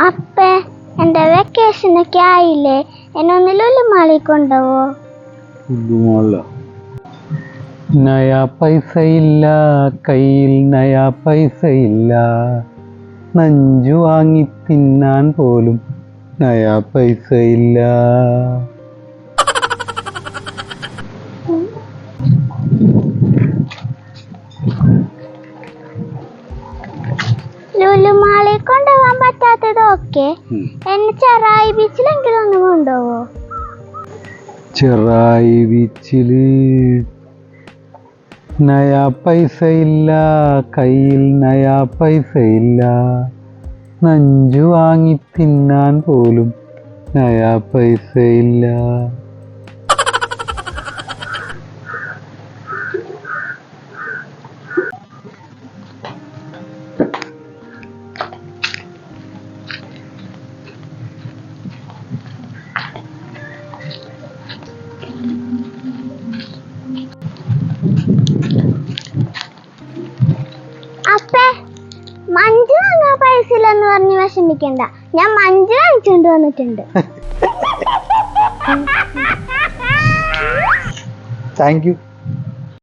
അപ്പേ എന്റെ വെക്കേഷനൊക്കെ ആയില്ലേ? എന്നൊന്ന് ലുലുമാളി മാളി കൊണ്ടുപോവോ? നയാ പൈസ ഇല്ല കയ്യിൽ നയാ പൈസ ഇല്ല നഞ്ചു വാങ്ങി തിന്നാൻ പോലും നയാ പൈസ ഇല്ല ലുലുമാളി കൊണ്ടുപോകാൻ ഓക്കെ എന്നെ ചെറായി ബീച്ചിലെങ്കിലും ഒന്ന് കൊണ്ടുപോവോ? ചെറായി ബീച്ചിൽ നയാ പൈസ ഇല്ല കയ്യിൽ നയാ പൈസ ഇല്ല നഞ്ചു വാങ്ങി തിന്നാൻ പോലും നയാ പൈസ ഇല്ല മഞ്ജു വാങ്ങാൻ പൈസ ഇല്ലെന്ന് പറഞ്ഞ് വിഷമിക്കണ്ട. ഞാൻ മഞ്ജു വാങ്ങിച്ചുകൊണ്ട് വന്നിട്ടുണ്ട്. Thank you